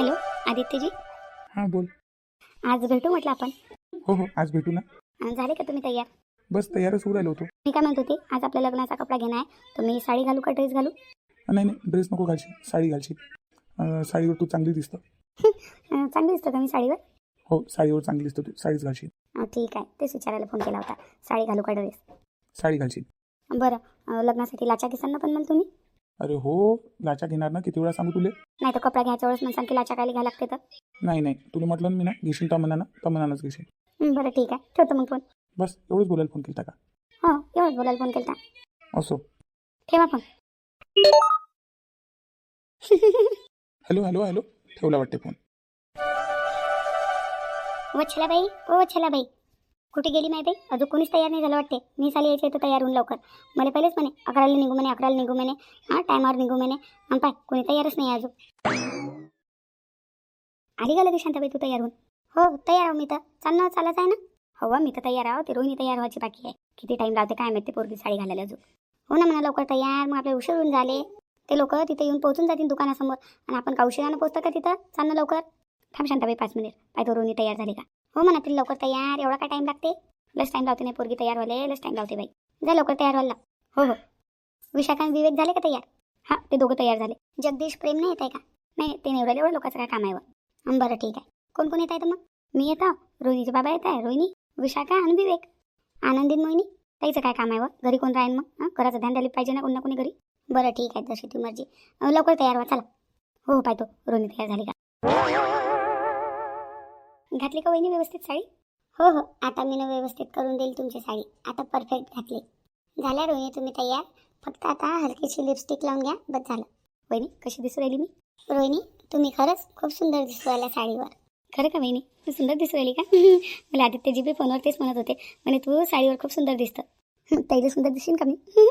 Hello आदित्यजी. हां बोल. आज भेटू म्हटलं आपण? हो हो आज भेटू ना. अं, झाले का तुम्ही तयार? बस तयारच होऊ राहिलो होतो. मी काय म्हणत होते आज आपल्या लग्नाचा कपडा घेणार आहे तर मी साडी घालू का ड्रेस घालू? नाही नाही ड्रेस नको घालशील साडी घालशील. अं, साडीवर तू चांगली दिसतं. अं, चांगली दिसतं का मी साडीवर? हो साडीवर चांगली दिसतं तू साडीच घालशील. अं, ठीक आहे तेच विचारायला फोन केला होता. साडी घालू का ड्रेस? साडी घालशील. बरं अं, लग्नासाठी लाचा घेसान ना पण मग तुम्ही. अरे हो लाचा घेणार ना किती वेळा सांगू तुले? नाही तर कपडा घ्यायच्या वेळेस म्हणसान की लाचा काय घ्यायला लागते तर? नाही नाही. तुला म्हटलं ना मी ना घेशील तर मनानं तर मनानंच घेशील. बरं ठीक आहे. ठेवतो मग फोन बस एवढंच बोलायला फोन केला का? हो एवढंच बोलायला फोन केला असो. ठेवा फोन हॅलो हॅलो हॅलो. ठेवला वाटते फोन वच्छलाबाई ओ वच्छलाबाई कुठे गेली नाही बाई? अजून कोणीच तयार नाही झालं वाटते. मी साली यायचे तर तयार होऊन लवकर. मला पहिलेच म्हणे अकराला निघू म्हणे अकराला निघू म्हणे. हां टायमावर निघू म्हणे. आणि पाय कोणी तयारच नाही अजून. आली गेलं की शांताबाई तू तयार होऊन? हो तयार आहो मी तर. चालणं चालत आहे ना. हो मी तर तयार आहो. ते रोहिणी तयार व्हायची बाकी आहे. किती टाईम लावते काय माहिती पोरगी साडी घालायला अजून. हो ना म्हणा लवकर तयार. मग आपल्या उशीर होऊन झाले. ते लोक तिथे येऊन पोहोचून जातील दुकानासमोर. आणि आपण का उशिरानं पोहोचतं का तिथं? चालणं लवकर. थांब शांताबाई पाच मिनिट. पाय तो रोहिणी तयार झाली का? हो म्हणा तिला लवकर तयार. एवढा काय टाईम लागते? लस टाइम लावते नाही पोरगी तयार व्हायला लस टाइम लावते बाई. जा लवकर तयार व्हायला हो हो. विशाखा विवेक झाले का तयार? हां ते दोघं तयार झाले. जगदीश प्रेम नाही येत आहे का? नाही ते नाही एवढं लोकांचं काय काम आहे व. बरं ठीक आहे. कोण कोण येत आहे मग? मी येतो. रोहिणीचे बाबा येत आहे रोहिणी विशाखा आणि विवेक. आनंदीन मोहिनी त्याचं काय काम आहे व? घरी कोण राहीन मग? हां घराचं ध्यान द्यायला पाहिजे ना कोण ना कोणी घरी? बरं ठीक आहे तशी ती मर्जी. लवकर तयार व्हा चला. हो हो पाहतो. रोहिणी तयार झाली का? घातली का वहिनी व्यवस्थित साडी? हो हो. आता मी व्यवस्थित करून देईल तुमची साडी. आता परफेक्ट घातली. झाल्या रोहिणी तुम्ही तयार? फक्त आता हलकीशी लिपस्टिक लावून घ्या. बस झालं. वहिनी कशी दिसू राहिली मी? रोहिणी तुम्ही खरंच खूप सुंदर दिसू राहिल्या साडीवर. खरं का वहिनी? तू सुंदर दिसू राहिली का? मला आदित्यजी बी फोनवर तेच म्हणत होते. म्हणे तू साडीवर खूप सुंदर दिसतं. ताईला सुंदर दिसेल का मी?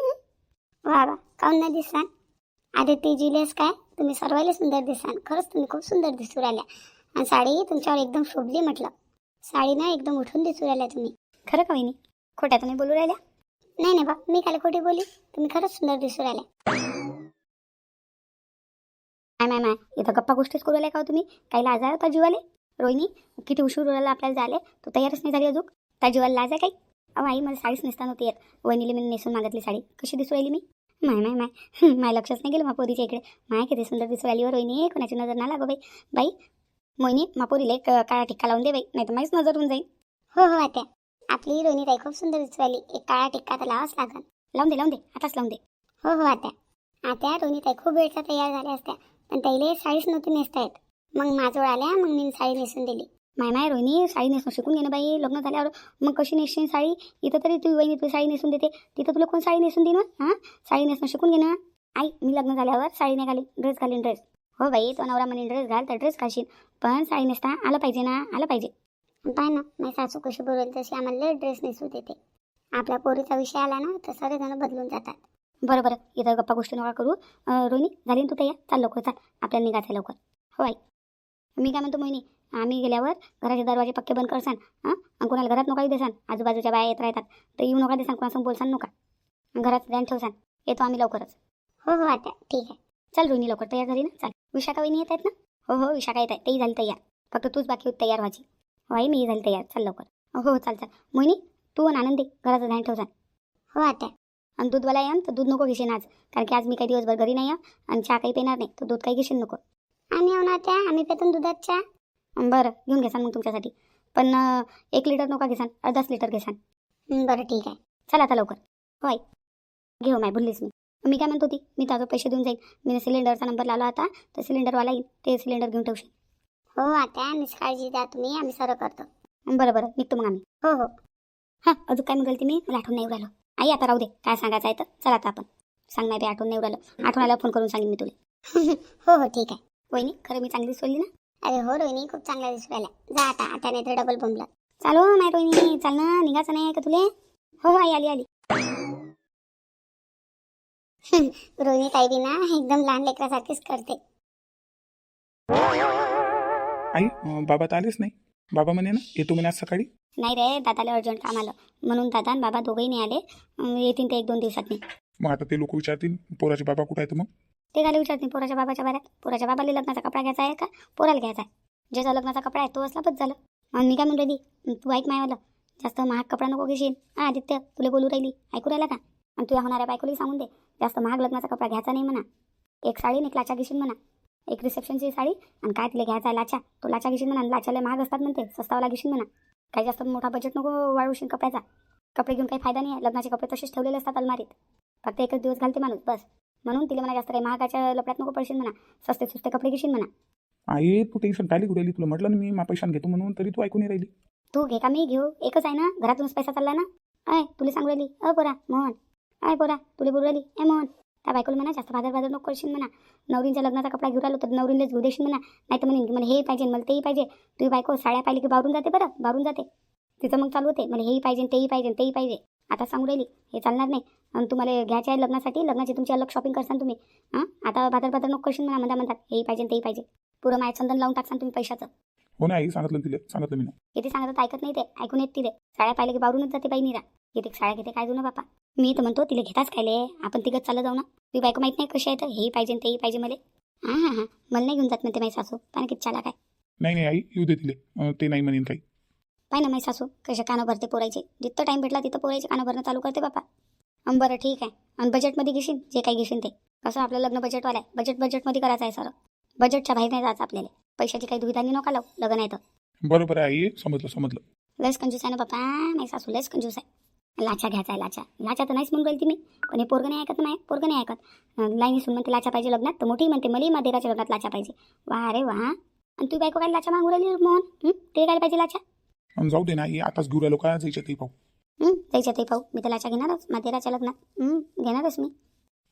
वा वा. काऊन नाही दिसाल आदित्यजीलेच काय? तुम्ही सर्वांना सुंदर दिसाल खरंच तुम्ही खूप सुंदर दिसू राहिल्या. आणि साडी तुमच्यावर एकदम शोभली म्हटलं. साडी ना एकदम उठून दिसू राहिल्या तुम्ही. खरं का वहिनी? खोट्या तुम्ही बोलू राहिल्या? नाही नाही बा मी काल खोटी बोली तुम्ही खरंच सुंदर दिसू राहिल्या. माय माय माय इथं गप्पा गोष्टीच करू राहिल्या का हो तुम्ही? काहीला आजार होता जीवाले रोहिणी किती उशीर उरायला आपल्याला झाले तू तयारच नाही झाली अजून? त्या जीवाला लाज आहे काही? अहो आई मला साडीच नेसता नव्हती येत. वहिनीला मी नेसून मागितली साडी. कशी दिसू राहिली मी? माय माय माय. माय लक्षच नाही गेलं मा पोरीच्या इकडे. माय किती सुंदर दिसू राहिली व रोहिणी. कोणाची नजर ना लागो बाई. बाई मोहिनी मापोरीले काळा टिक्का लावून दे बाई नाही तर माहीच नजर होऊन जाईल. हो हो आत्या. आपली रोहिणी ताई खूप सुंदर दिसू राहिली. एक काळा टिक्का तर लावाच लागल. लावून दे लावून दे आताच लावून दे. हो हो आत्या. आत्या रोहिणी ताई खूप वेळच्या तयार झाल्या असत्या. पण ताईले साडीच नव्हती नेसता येत मग माझजवळ आल्या मग मी साडी नेसून दिली. माय माय रोहिणी साडी नेसून शिकून घे ना बाई. लग्न झाल्यावर मग कशी नेसशील साडी? इथं तरी तू वहिनी तू साडी नेसून देते. तिथं तुला कोण साडी नेसून देईन हां? साडी नेसून शिकून घे ना. आई मी लग्न झाल्यावर साडी नाही घालीन. ड्रेस घालीन ड्रेस. हो बाई तो नवरा म्हणे ड्रेस घाल तर ड्रेस घालशील. पण साडी नेसता आलं पाहिजे ना आलं पाहिजे. पाय ना माझी सासू कशी बोलेल तशी आम्हाला ड्रेस नेसू देते. आपल्या पोरीचा विषय आला ना तर सगळेजण बदलून जातात. बरं बरं. इथं गप्पा गोष्टी नका करू. रोहिणी झाली ना तू तयार? चाल लवकर चाल. आपल्याला निघायचं लवकर. हो आई. मी काय म्हणतो मोहिनी आम्ही गेल्यावर घराचे दरवाजे पक्के बंद करसान हां? कोणाला घरात नका देसान आजूबाजूच्या बाया येत राहतात. तर येऊ नका देसान कोणासंग बोलसान नका. घरात ध्यान ठेवसान. येतो आम्ही लवकरच. हो हो आता. ठीक आहे. चल रोहिणी लवकर तयार झाली ना? चाल. विशाखा वहिनी येत आहेत ना? हो हो विशाखा येत आहे तेही झाली तयार. फक्त तूच बाकी होत तयार व्हायची वाई मीही झाली तयार. चल लवकर. हो हो चाल चाल. मोहिनी तू आणि आनंदी घराचं ध्यान ठेवसान हो आता आणि दूधवाला या तर दूध नको घेशील आज. कारण की आज मी काही दिवसभर घरी नाही आहे आणि चहा काही पिणार नाही. तर दूध काही घेशील नको. हो आम्ही येऊ ना त्या आम्ही पेतून दुधात चहा. बरं घेऊन घेसान मग तुमच्यासाठी. पण एक लिटर नका घेसान अर्धाच लिटर घेसान. बरं ठीक आहे. चला आता लवकर. होय. घेऊ माय भुललीच मी. मी काय म्हणत होती? मी त्याचं पैसे देऊन जाईन. मी सिलेंडरचा नंबर लावला होता तर सिलेंडरवाला येईल. ते सिलेंडर घेऊन ठेवशील. हो आता निष्काळजी द्या तुम्ही आम्ही सर्व करतो. बरं बरं. निघतो मग आम्ही. हो हो. हां अजून काय म्हणत मी? मला आठवण नाही राहिलं आई आता राहू दे. काय सांगायचं आहे तर चला आता आपण. सांग नाही बे आठवण नाही येऊ राहिलं आठवण आल्यावर फोन करून सांगेन मी तुला. हो हो ठीक आहे. वहिनी खरं मी चांगली सोडली ना? अरे हो रोहिणी खूप चांगला दिसू राहिला जा आता आता नाही तर डबल बोंबला चालो नाही रोहिणी. चाल ना निघायचं नाही का तुले? हो आई आली आली. रोहिणी ताई ना एकदम लहान लेकरासारखीच करते. आई अं, बाबा तर आलेच नाही. बाबा म्हणे ना येतो म्हणे आज सकाळी. नाही रे दादाला अर्जंट काम आलं. म्हणून दादा आणि बाबा दोघंही नाही आले. अं, येतील ते एक दोन दिवसात मग आता ते लोक विचारतील पोराचे बाबा कुठं आहेत मग? ते घाले विचारत नाही पोराच्या बाबाच्या बाऱ्यात. पोराच्या बाबाला लग्नाचा कपडा घ्यायचा आहे का? पोराला घ्यायचा आहे. ज्याचा लग्नाचा कपडा आहे तो असला बस झालं. आणि मी काय म्हणून राहिली? तू ऐक मायवालं. जास्त महाग कपडा नको घेशील. हा आदित्य तुला बोलू राहिली. ऐकू राहिला का? आणि तुझ्या होणाऱ्या बायकोलाही सांगून दे. जास्त महाग लग्नाचा कपडा घ्यायचा नाही म्हणा. एक साडी एक लाचा घेशील म्हणा. एक रिसेप्शनची साडी आणि काय तिला घ्यायचा आहे लाचा. तो लाचा घेशील म्हणा लाचाला महाग असतात म्हणते. सस्तावाला घेशील म्हणा. काही जास्त मोठा बजेट नको वाढवशील कपड्याचा. कपडे घेऊन काही फायदा नाही आहे. लग्नाचे कपडे तसेच ठेवलेले असतात अलमारीत. फक्त एकच दिवस घालते माणूस बस. म्हणून तिला म्हणा जास्त काही महागाच्या लपड्यात नको पडशील म्हणा. सस्ते सुस्ते कपडे घेशील म्हणा. आई तू टेन्शन काय लिहू राहिली तुला म्हटलं ना मी मा पैशान घेतो म्हणून तरी तू ऐकून राहिली. तू घे का मी घेऊ? एकच आहे ना? घरातूनच पैसा चालला ना? अय तुला सांगू राहिली. अ पोरा मोहन काय पोरा तुले बोलू राहिली ए मोहन त्या बायकोला म्हणा जास्त बाजार बाजार नको करशील म्हणा नवरींच्या लग्नाचा कपडा घेऊन आलो तर नवरींलेच घेऊ देशील म्हणा नाही तर म्हणेन की मला हे पाहिजे मला तेही पाहिजे तुझी बायको साड्या पाहिली की बावरून जाते बरं बावरून जाते तिचं मग चालू होते मला हेही पाहिजे तेही पाहिजे तेही पाहिजे आता सांगू राहिली हे चालणार नाही आणि तुम्हाला घ्यायचे आहे लग्नासाठी लग्नाची तुमची अलग शॉपिंग करसान तुम्ही हां आता बाजार बाजार नको करशील म्हणा म्हणता म्हणतात हेही पाहिजे तेही पाहिजे पुरं माय चंदन लावून टाकसान तुम्ही पैशाचं हो ना आई सांगितलं तिला सांगितलं मी ना किती सांगतात ऐकत नाही ते ऐकून येत तिले. साड्या पाहिले की बावरूनच जाते बाई निरा किती साड्या घेते काय जुनं बापा? मी तर म्हणतो तिला घेताच खायले आपण तिघत चाललं जाऊ ना. ती बायको माहीत नाही कशी आहे तर हेही पाहिजे तेही पाहिजे मला. हां हां हां. मला नाही घेऊन जात म्हणते माझी सासू. पण किती चाला काय नाही नाही आई येऊ दे तिले. ते नाही म्हणेन काही. पाय ना माझी सासू कशा कानं भरते पोरायचे. जिथं टाईम भेटला तिथं पोरायचे कानं भरणं चालू करते बापा. अं, बरं ठीक आहे. आणि बजेटमध्ये घेशील जे काही घेशील ते. कसं आपलं लग्न बजेटवालं आहे. बजेट बजेटमध्ये करायचं आहे सर. बजेटच्या बाहेर नाही जायचं आपल्याला. पैशाची काही दुविधानी नका लावू. लग्न आहे तर. बरोबर आहे आई समजलं समजलं. लस कंजूस आहे ना बापा माझी सासू लस कंजूस आहे. लाचा घ्यायचा आहे लाचा. लाचा तर नाहीच म्हणून राहील ती मी. पण हे पोरगं नाही ऐकत नाही पोरगं नाही ऐकत. लाईनी सुन म्हणते लाचा पाहिजे लग्नात तर मोठी म्हणते मली मदेराच्या लग्नात लाचा पाहिजे. वा रे वा. आणि तू बायको काय लाचा मागू राहिली मोहन? ते काय पाहिजे लाचा? आणि जाऊ दे ना आई आताच घेऊ राहिलो का जायचं ते पाहू. हं? जायचं ते पाहू. मी तर लाचा घेणारच मदेराच्या लग्नात. घेणारच मी.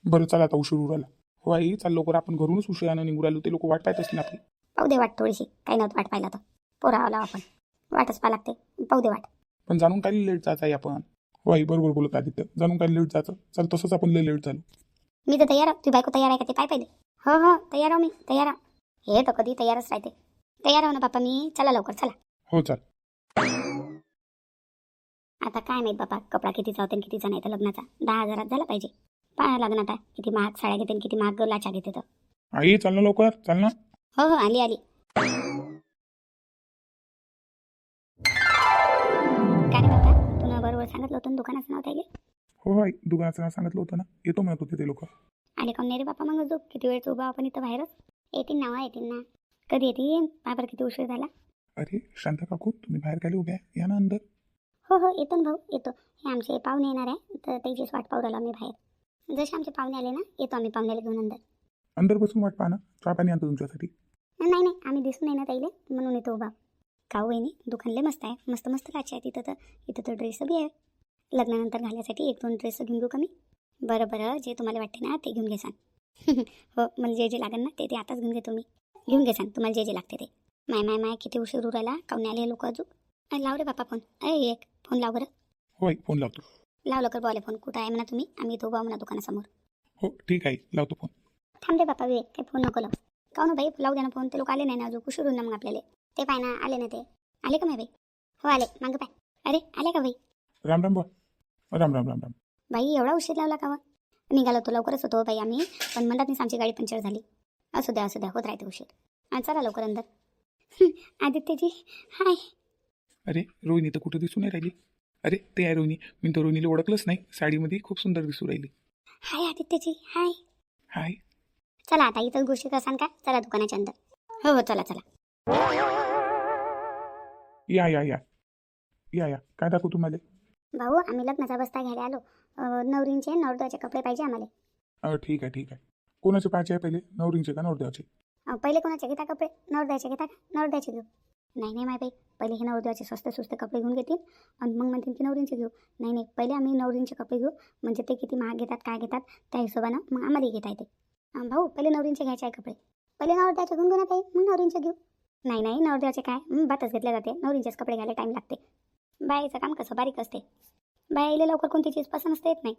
बरं चला आता उशीर उराला. हो आई चाल लवकर आपण घरूनच उशिरानं निघू राहिलो ते लोक वाट पाहत असतील आपली पाहू दे वाट थोडीशी. काही नव्हतं वाट पाहिला तर पोरावं लाव आपण. वाटच पाहा लागते पाहू दे वाट. पण जाणून काय लेट जायचं आहे आपण. आई बरोबर बोलत आदित्य जाणून काय लेट जायचं चल तसंच आपण लय लेट झालो. मी तर तयार आहे. तुझी बायको तयार आहे का ते पाय पहिले? हो हो तयार आहो मी. तयार आहो. हे तर कधी तयारच राहते. तयार आहो ना बापा मी? चला लवकर चला. हो चाल. आता काय माहीत बापा कपडा कितीचा होते आणि कितीचा नाही तर लग्नाचा? दहा हजारात झाला पाहिजे. पाहा लागणार आता. किती महाग साड्या घेते आणि किती महाग लाचा घेते तर. आई चाल ना लवकर. चाल ना. हो हो आली आली. काय रे बापा तुला बरोबर सांगितलं होतं ना दुकानाचं नाव त्याले हो आई दुकानाचं नाव सांगितलं होतं ना. येतो म्हणत होते ते लोक. आले कोण नाही रे बापा मग अजून? किती वेळ उभा आपण इथं बाहेरच? येतील ना हो, येतील ना. कधी येतील? पहा बरं किती उशीर झाला. अरे शांता काकू तुम्ही बाहेर काय उभ्या? या ना अंदर. हो हो येतो ना भाऊ येतो. हे आमचे पाहुणे येणार आहे. तर त्याचीच वाट पाहू राहिलो आम्ही बाहेर. जसे आमचे पाहुणे आले ना येतो आम्ही पाहुण्याला घेऊन अंदर. अंदर बसून वाट पाहा ना. चहा पाणी आणतो तुमच्यासाठी. नाही नाही आम्ही दिसून नाही ना ताईले म्हणून येतो उभा. काऊ वहिनी दुकान लय मस्त आहे. मस्त मस्त लाचे आहे तिथं तर. इथं तर ड्रेस बी आहे. लग्नानंतर घालायसाठी एक दोन ड्रेस घेऊन घेऊ का मी? बरं बरं. जे तुम्हाला वाटते ना ते घेऊन घे सांग हो मला जे जे लागेल ना ते ते आताच घेऊन घेतो मी. घेऊन घे सांग तुम्हाला जे जे लागते ते. माय माय माय किती उशीर उरायला काऊन आले लोक अजून? लाव रे बापा फोन अरे एक. फोन लाव बरं. हो आई फोन लावतो. लाव लवकर बॉले फोन कुठं आहे म्हणा तुम्ही? आम्ही इथं उभा म्हणा दुकानासमोर. हो ठीक आहे. लावतो फोन थांब रे बापा विवेक काही फोन नको लाव. काऊन बाई? लावू दे ना फोन ते लोक आले नाही ना अजून. उशीर होईल ना मग आपल्याला. ते पाय ना आले ना ते. आले का नाही बाई? हो आले. मागं पाय. अरे आले का बाई? राम राम बा राम राम राम राम. बाई एवढा उशीर लावला का वा? निघालो तो लवकरच होतो बाई आम्ही. पण म्हणतात नाही आमची गाडी पंक्चर झाली. असू द्या असू द्या. होत राहते उशीर. हा चला लवकर अंदर. आदित्यजी. हाय. अरे रोहिणी तर कुठं दिसून नाही राहिली. अरे ते आहे रोहिणी. मी तर रोहिणीला ओळखलंच नाही. साडीमध्ये खूप सुंदर दिसू राहिली. हाय आदित्यजी. हाय. हाय. चला आता इथंच गोष्टी करसान का? चला दुकानाच्या अंदर. हो हो चला चला. या या या. या या. काय दाखवू तुम्हाला? भाऊ आम्ही लग्नाचा बस्ता घ्यायला आलो. अं, नवरींचे नवरदेवाचे कपडे पाहिजे आम्हाला. अं, ठीक आहे ठीक आहे. कोणाचे पाहिजे आहे पहिले? नवरींचे का नवरदेवाचे? अं, पहिले कोणाचे घेता कपडे? नवरदेवाचे घेता का? नवरदेवाचे घेऊ. नाही नाही माय बाई. पहिले हे नवरदेवाचे स्वस्त स्वस्त कपडे घेऊन घेतील आणि मग म्हणतील की नवरींचे घेऊ. नाही नाही. पहिले आम्ही नवरींचे कपडे घेऊ. म्हणजे ते किती महाग घेतात काय घेतात त्या हिशोबानं मग आम्हालाही घेता येते. भाऊ पहिले नवरींचे घ्यायचे आहे कपडे. पहिले नवरदेवाचे घेऊन घेऊ मग नवरींचे घेऊ. नाही नाही नवरदेवाचे काय? भातच बातच घेतले जाते. नवरींचेच कपडे घ्यायला टाईम लागते. बायाचं काम कसं? बारीक असते. बाईला लवकर कोणती चीज पसंत असते येत नाही.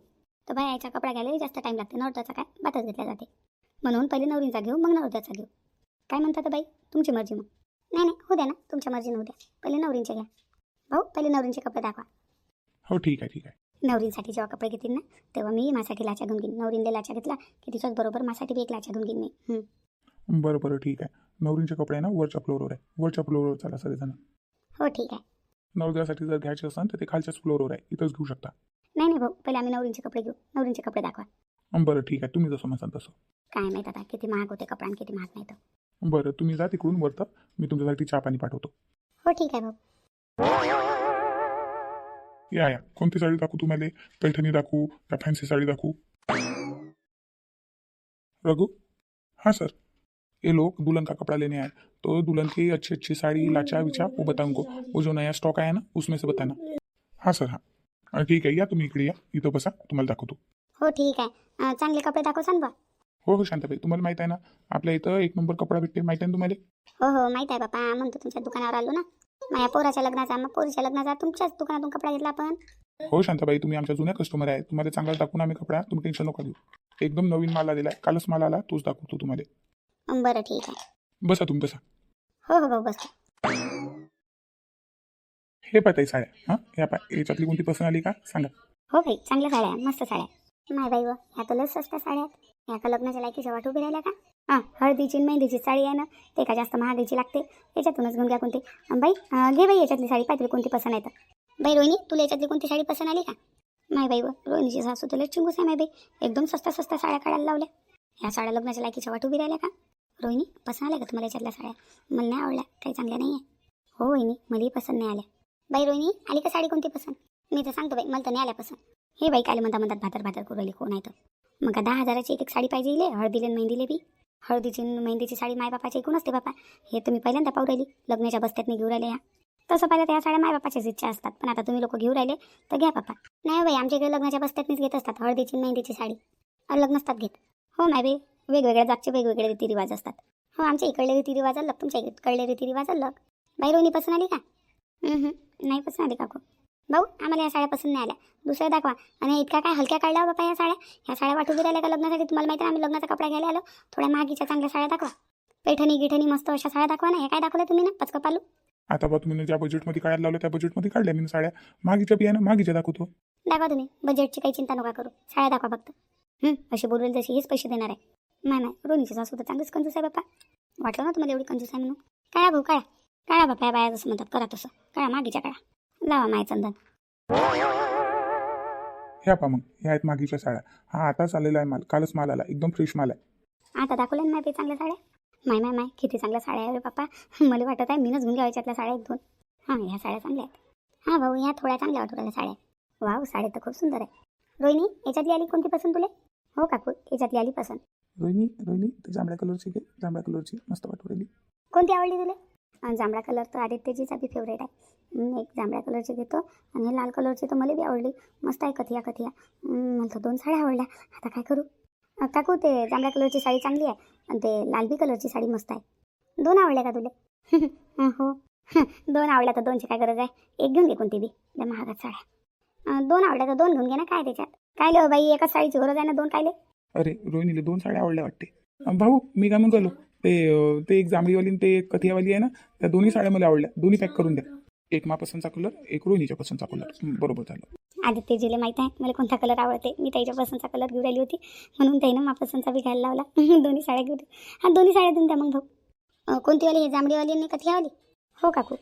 तर बायाचा कपडा घ्यायला जास्त टाईम लागते. नवरदेवाचा काय? बातच घेतल्या जाते. म्हणून पहिले नवरींचा घेऊ मग नवरदेवाचा घेऊ. काय म्हणतात बाई? तुमची मर्जी मग. नाही नाही हो द्या ना. तुमच्या मर्जीनं द्या. पहिले नवरींचे घ्या. भाऊ पहिले नवरींचे कपडे दाखवा. हो ठीक आहे ठीक आहे. नवरींसाठी जेव्हा कपडे घेतील ना तेव्हा मी माझ्यासाठी लाचा घेऊन घेईन. नवरीनले लाचा घेतला की तिच्याच बरोबर माझ्यासाठी बी एक लाचा घेऊन घेईन मी. बरं बरं ठीक आहे. नवरींचे कपडे आहे ना वरच्या फ्लोअरवर आहे. वरच्या फ्लोअरवर चला सगळेजण. हो ठीक आहे. नवरदेवासाठी जर घ्यायचे असेल तर ते खालच्याच फ्लोअरवर आहे. इथंच घेऊ शकता. नाही नाही भाऊ. पहिले आम्ही नवरींचे कपडे घेऊ. नवरींचे कपडे दाखवा. बरं ठीक आहे. तुम्ही जसं म्हणसाल तसं. काय माहीत आता किती महाग होते कपडा आणि किती महाग नाही तर. बरं तुम्ही जा तिकडून वरतं. मी तुमच्यासाठी चहा पाणी पाठवतो. हो ठीक आहे भाऊ. या या. कोणती साडी दाखवू तुम्हाला? पैठणी दाखवू का फॅन्सी साड़ी दाखवू? रघु? हाँ सर ये लोग दुल्हन का कपड़ा लेने आए तो दुल्हन की अच्छी अच्छी साड़ी लाचा विचा वो बताओ उनको वो जो नया स्टॉक आया ना उसमें से बताना. हाँ सर हाँ. ठीक आहे. या तुम्ही इकडे या. इथं बसा. तुम्हाला दाखवतो. हो ठीक आहे. चांगले कपडे दाखवसान बा हो हो शांताबाई. तुम्हाला माहीत आहे ना आपल्या इथं एक नंबर कपडा भेटते माहिती आहे ना तुम्हाला? हो हो माहीत आहे बापा. म्हणतो तुमच्या दुकानावर आलो ना. माझ्या पोराच्या लग्नाचा मग पोरीच्या लग्नाचा तुमच्याच दुकानातून कपडा घेतला आपण. हो शांताबाई तुम्ही आमच्या जुन्या कस्टमर आहे. तुम्हाला चांगला दाखवून आम्ही कपडा तुम्ही टेन्शन नका घेऊ. एकदम नवीन माल आलेला आहे. कालच माल आला तोच दाखवतो तुम्हाला. बरं ठीक आहे. बसा तुम्ही बसा. हो हो भाऊ बस. हे पाहताय साड्या. हां? या पा याच्यातली कोणती पसंत आली का? सांगा. हो भाई चांगल्या साड्या आहे, मस्त साड्या आहे. माय बाई व ह्या तर लस स्वस्त साड्या आहेत ह्या का लग्नाच्या लायकीच्या वाट उभी राहिल्या का? हां हळदीची मेहंदीची साडी आहे ना ते का जास्त महागाईची लागते? याच्यातूनच घेऊन घ्या कोणती. बाई घे बाई याच्यातली साडी पाहिजे कोणती पसंत आहे तर. बाई रोहिणी तुला याच्यातली कोणती साडी पसंत आली का? माय बाई व रोहिणीची सासू तुला चिंगूस आहे माय बाई. एकदम स्वस्त स्वस्त साड्या काढायला लावल्या. ह्या साड्या लग्नाच्या लायकीच्या वाट उभी राहिल्या का? रोहिणी पसंत आल्या का तुम्हाला याच्यातल्या साड्या? मला नाही आवडल्या काही चांगल्या नाही आहे हो रोहिणी मलाही पसंत नाही आल्या. बाई रोहिणी आली का साडी कोणती पसंत? मी तर सांगतो बाई मला तर नाही आल्या पसंत. हे बाई काल म्हणता म्हणतात भातर भातर करू राहिली कोण आहे तर मग का दहा हजाराची एक एक साडी पाहिजे इले हळदीले मेहंदीले बी? हळदीची मेहंदीची साडी मायबापाची एकूण असते बापा. हे तुम्ही पहिल्यांदा पाहू राहिली लग्नाच्या बस्त्यात घेऊ राहिले या. तसं पाहिलं त्या साड्या मायबापाच्याच इच्छा असतात पण आता तुम्ही लोक घेऊ राहिले तर घ्या बापा. नाही हो बाई आमच्या इकडे लग्नाच्या बस्त्यातनीच घेत असतात हळदीची मेहंदीची साडी. लग्न असतात घेत. हो माय बाई वेगवेगळ्या जागचे वेगवेगळे रीतिरिवाज असतात. हो आमच्या इकडले रीतिरिवाज अलग तुमच्या इकडले रीतिरिवाज अलग. बाई रोनी पसंत आली का? नाही पसंत आली काकू भाऊ आम्हाला या साड्या पसंत नाही आल्या. दुसऱ्या दाखवा. आणि इतका काय हलक्या काढल्या बापा या साड्या? ह्या साड्या वाटू राहिल्या का लग्नासाठी? तुम्हाला माहिती आहे आम्ही लग्नाचा कपडा घ्यायला आलो. थोड्या महागीच्या चांगल्या साड्या दाखवा. पैठणी गिठणी मस्त अशा साड्या दाखवा ना. हे काय दाखवलं तुम्ही ना? पचकं पालू. आता बा तुम्ही ज्या बजेटमध्ये काढायला लावलं त्या बजेटमध्ये काढल्या मी साड्या. मागीच्या बियाणं मागीच्या दाखवतो. दाखवा तुम्ही. बजेटची काही चिंता नका करू. साड्या दाखवा फक्त. अशी बोलवेल जशी हेच पैसे देणार आहे. नाही नाही रोनीची सासू तर चांगलीच कंजूस आहे बापा वाटलं ना तुम्हाला एवढी कंजूस आहे म्हणून? काय भाऊ काय काळा बापा बाया जसं म्हणतात करा तसं. काळा मागीच्या काळा. लावा माय चंदन. ह्या पा मग ह्या आहेत मागीच्या साड्या. हा आताच आलेला आहे माल कालच माल आला एकदम फ्रेश माल आहे. आता दाखवल्या ना माय चांगल्या साड्या? माय माय माय किती चांगल्या साड्या आहे रे बाप्पा. मला वाटत आहे मीनच घेऊन घ्यायच्या याच्यातल्या साड्या एक दोन. हां ह्या साड्या चांगल्या आहेत. हां भाऊ ह्या थोड्या चांगल्या वाटू राहिल्या साड्या. वाव साड्या तर खूप सुंदर आहे. रोहिणी याच्यातली आली कोणती पसंत तुले? हो काकू याच्यातली आली पसंत. रोहिणी रोहिणी ते जांभळ्या कलरची घे जांभळ्या कलरची मस्त वाटू राहिली. कोणती आवडली तुला? जांभळा कलर तर आदित्यजीचा बी फेवरेट आहे. एक जांभळ्या कलरची घेतो आणि लाल कलरची तर मला बी आवडली. मस्त आहे कथिया कथिया. मला तर दोन साड्या आवडल्या. आता काय करू? काकू ते जांभळ्या कलरची साडी चांगली आहे आणि ते लालबी कलरची साडी मस्त आहे. दोन आवडल्या का तुले? हो दोन आवडल्या तर दोनची काय गरज आहे? एक घेऊन घे कोणती बी. लय महागात साड्या. दोन आवडल्या तर दोन घेऊन घे ना काय त्याच्यात? काय ले हो बाई एकाच साडीची गरज आहे ना दोन कायले अरे रोहिणीला दोन साड्या आवडल्या वाटते. भाऊ मी काय म्हणून ते ते एक जांभळीवाली आणि ते एक कथियावाली आहे ना त्या दोन्ही साड्या मला आवडल्या. दोन्ही पॅक करून द्या. एक मा पसंतचा कलर एक रोहिणीच्या पसंतचा कलर. बरोबर झालं. आदित्यजीला माहीत आहे मला कोणता कलर आवडते? मी त्याच्या पसंतचा कलर घेऊन राहिली होती. म्हणून त्यानं मा पसंतचा बी घ्यायला लावला. दोन्ही साड्या घेऊ हा दोन्ही साड्या देऊन द्या मग भाऊ. अं, कोणतीवाली ही जांभळीवाली आणि कथियावाली? हो काकू.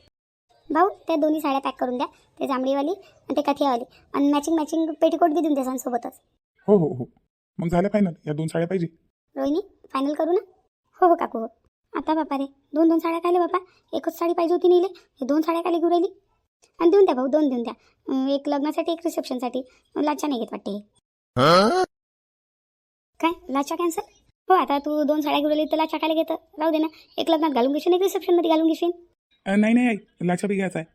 भाऊ त्या दोन्ही साड्या पॅक करून द्या. ते जांभळीवाली आणि ते कथियावाली. आणि मॅचिंग मॅचिंग पेटीकोट बी देऊन द्या सांसोबतच हो हो हो. मग झालं फायनल या दोन साड्या पाहिजे. रोहिणी फायनल करू ना? हो हो काकू हो. आता बापा रे दोन दोन साड्या खायले बापा? एकच साडी पाहिजे होती नेले हे दोन साड्या खाली घेऊन राहिली? आणि देऊन द्या भाऊ दोन देऊन द्या. अं, एक लग्नासाठी एक रिसेप्शनसाठी. लाचा नाही घेत वाटते हे. काय? लाचा कॅन्सल हो आता तू दोन साड्या घेऊन राहिली तर लाचा खायला घेतं? राहू दे ना. एक लग्नात घालून घेशील एक रिसेप्शनमध्ये घालून घेशील अं, नाही नाही आई. लाचा बी घ्यायचा आहे.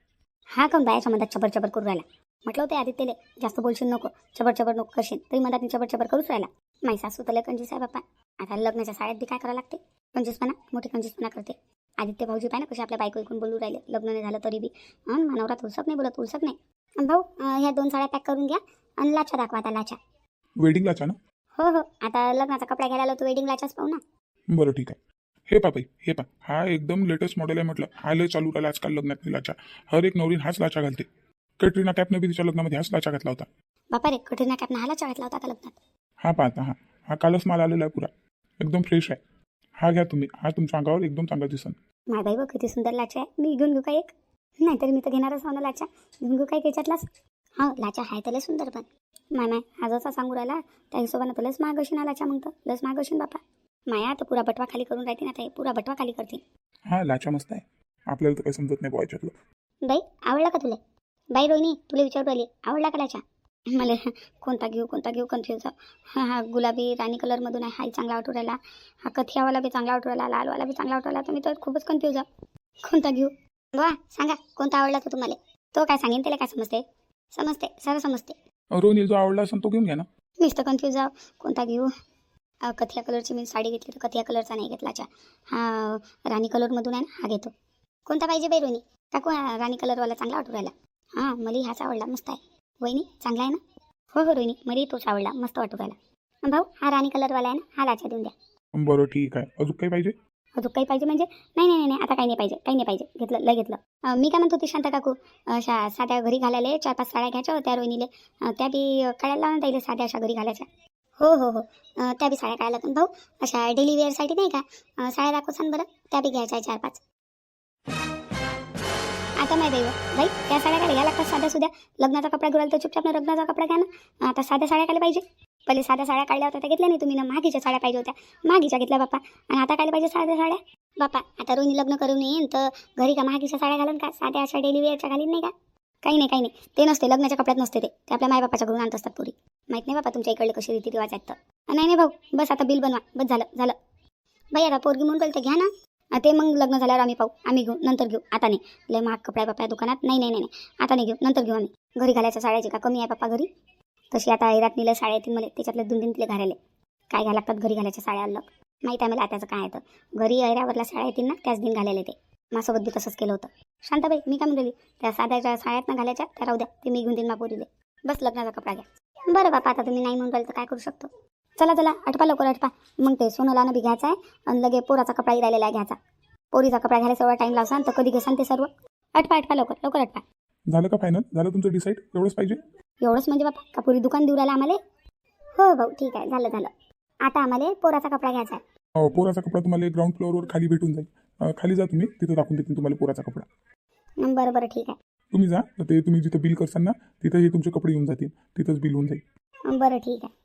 हा काऊन बायाच्या मधात चबर चबर करू राहिला? म्हटलं होते आदित्यले जास्त बोलशील नको चबर चबर नको करशील. तरी मधात चबर चबर करूच राहिला. माई सासू तर लय कंजूस आहे बाप्पा आता लग्नाच्या साड्यात बी काय करावं लागते? कंजूसपणा मोठी कंजूसपणा करते. आदित्य भाऊजी पाय ना कसे आपल्या बायको ऐकून बोलू राहिले लग्न नाही झालं तरी बी. हं मानवरा तुळसक नाही बोलत तुळसक नाही. भाऊ ह्या दोन साड्या पॅक करून घ्या आणि लाचा दाखवा आता लाचा वेडिंग लाचा ना? हो हो. आता लग्नाचा कपडा घ्यायला आलो तू वेडिंग लाचाच पाहू ना. बरं ठीक आहे. हे पा बाई हे पा. हा एकदम लेटेस्ट मॉडेल आहे म्हटलं. हा लय चालू राहिला आजकाल लग्नात लाचा हर एक नवरीन हाच लाचा घालते. कॅटरीना कॅपने बी तिच्या लग्नामध्ये हाच लाचा घातला होता. बापा रे कटरीना कॅपनं हाला घातला होता आता लग्नात. हा पाहता हा. हा कालच माल आलेला आहे पुरा. एकदम फ्रेश आहे. हा घ्या तुम्ही. हा तुमच्या अंगावर एकदम चांगला दिसन. माय बाई बघ किती सुंदर लाचा आहे. मी घेऊन घेऊ का एक? नाहीतर मी तर घेणारच हो ना लाचा घेऊन घेऊ काय त्याच्यातलाच हा लाचा आहे तर लय सुंदर पण. माय माय हा जसा सांगू राहिला त्या हिशोबानं तर लस महाग अशी ना लाचा मग तर. लस महाग अशी बापा. माया तर पुरा बटवा खाली करून राहते ना ताई. पुरा बटवा खाली करते. हा लाचा मस्त आहे. आपल्याला तर काही समजत नाही बुवा बाई आवडला का तुला? बाई रोहिणी तुला विचारू राहिली. आवडला का लाचा मला कोणता घेऊ कोणता घेऊ कन्फ्युज हा हा गुलाबी राणी कलरमधून आहे. हाही चांगला वाटू राहिला. हा कथियावाला बी चांगला वाटू राहिला लालवाला बी चांगला वाटू राहिला. तर मी तर खूपच कन्फ्यूज आहे कोणता घेऊ? वा सांगा कोणता आवडला तो तुम्हाला? तो काय सांगेन त्याला काय समजते? समजते सारं समजते. रोहिणी जो आवडला असेल तो घेऊन घ्या ना. मीच तर कन्फ्यूज आहो. कोणता घेऊ? अं, कथिया कलरची मी साडी घेतली तर कथिया कलरचा नाही घेतलाच्या हा राणी कलरमधून आहे ना हा घेतो. कोणता पाहिजे बाई टाकू हा राणी कलरवाला चांगला वाटू राहिला. हां मला हाच आवडला मस्त आहे. वहिनी चांगला आहे ना? हो हो रोहिणी मला तोच आवडला. मस्त वाटू राहिला भाऊ हा राणी कलरवाला आहे ना? हा लाचा देऊन द्या. बरं ठीक आहे. अजून काही पाहिजे? अजून काही पाहिजे म्हणजे? नाही नाही नाही नाही. आता काही नाही पाहिजे. काही नाही पाहिजे. घेतलं लय घेतलं. अं, मी काय म्हणत होती शांता काकू? अशा साध्या घरी घालायला चार पाच साड्या घ्यायच्या होत्या रोहिणीले. अं, त्या बी काढायला लावून जाईल साध्या अशा घरी घालायच्या. हो हो हो. अं, त्या बी साड्या काढायला पण भाऊ अशा डेली वेअरसाठी नाही का? अं, साड्या दाखवसान बरं? त्या बी घ्यायच्या आहे चार पाच. आता नाही बाई बाई त्या साड्या काय घ्या लागतात साध्या सुद्या लग्नाचा कपडा घेऊन तर चुपचाप ना लग्नाचा कपडा घ्या ना. आता साध्या साड्या काय पाहिजे. पहिले साध्या साड्या काढल्या होत्या त्या घेतल्या नाही तुम्ही ना. मागीच्या साड्या पाहिजे होत्या. मागीच्या घेतल्या बापा. आणि आता काय पाहिजे साध्या साड्या. बापा आता रोहिणी लग्न करून येईन तर घरी का महागीच्या साड्या घालून का? साध्या अशा डेली वेअरच्या घालीन नाही का? काही नाही काही नाही. ते नसते लग्नाच्या कपड्यात नसते ते. ते आपल्या मायबापाच्या घरून आणत असतात पुरी. माहीत नाही बापा तुमच्या इकडले कशी रीती रिवाज आहेत तर. नाही नाही भाऊ. बस आता बिल बनवा. बस झालं झालं. बाई आता पोरगी म्हणून राहिली तर घ्या ना. ते मग लग्न झाल्यावर आम्ही पाहू. आम्ही घेऊ नंतर घेऊ. आता नाही. लय महाग कपड्या बापा दुकानात. नाही नाही नाही नाही. आता नाही घेऊ नंतर घेऊ आम्ही. घरी घालायच्या साड्याची का कमी आहे पप्पा घरी. तशी आता ऐरात निलं साड्या येतील मला. त्याच्यातले दोन दिन तिले घालायले. काय घ्यायला लागतात घरी घालायच्या साड्या अलग. माहीत आहे मला आताचं काय येतं घरी ऐऱ्यावरला साड्या येतील ना त्याच दिन घालायला ते माझ्यासोबत बी तसंच केलं होतं. शांताबाई मी काय म्हणली त्या साध्याच्या साड्यात ना घालायच्या त्या राहू द्या. ते मी घेऊन देईन मापोरीले बस लग्नाचा कपडा घ्या. बरं बापा आता तुम्ही नाही म्हणून राहिलं तर काय करू शकतो? चला चला अटपा लवकर अटपा मग ते सोनूला बी घ्यायचा आहे आणि लगे पोराचा कपडाही राहिलेला आहे घ्यायचा. पोरीचा कपडा घ्यायला सर्व टाईम लावसान तर कधी घेसान ते सर्व? अटपा अटपा लवकर लवकर अटपा झालं का फायनल झालं तुमचं डिसाईड एवढंच पाहिजे? एवढंच म्हणजे बापा का पुरी दुकान देऊ राहिला आम्हाला? हो भाऊ ठीक आहे झालं झालं. आता आम्हाला पोराचा कपडा घ्यायचा आहे. अं, पोराचा कपडा तुम्हाला ग्राउंड फ्लोअरवर खाली भेटून जाईल. अं, खाली जा तुम्ही तिथं दाखवून देतील तुम्हाला पोराचा कपडा. हं, बरं बरं ठीक आहे. तुम्ही जा तर ते तुम्ही जिथं बिल करसान ना तिथं हे तुमचे कपडे येऊन जातील तिथंच बिल होऊन जाईल. हं, बरं ठीक आहे.